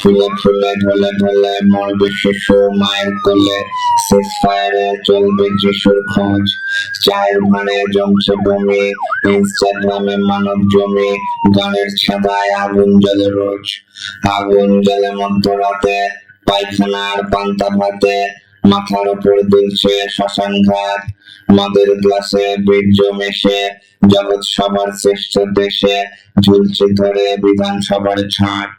ফুলে ফুলে ঢলে ঢলে মরবে শিশু মায়ের কোলে শেষ ফায়ারে চলবে যিশুর খোঁজ চায়ের ভানে জমছে বমি, ইনস্টাগ্রামে মানব জমি গানের ছাদায় আগুন জ্বলে রোজ আগুন জ্বলে মধ্যরাতে পায়খানার পান্তা ভাতে মাথার উপর দুলছে শ্মশান ঘাট মদের গ্লাসে বীর্য মেশে জগৎ সবার শ্রেষ্ঠ দেশে। ঝুলছে ধরে বিধানসভার ছাট।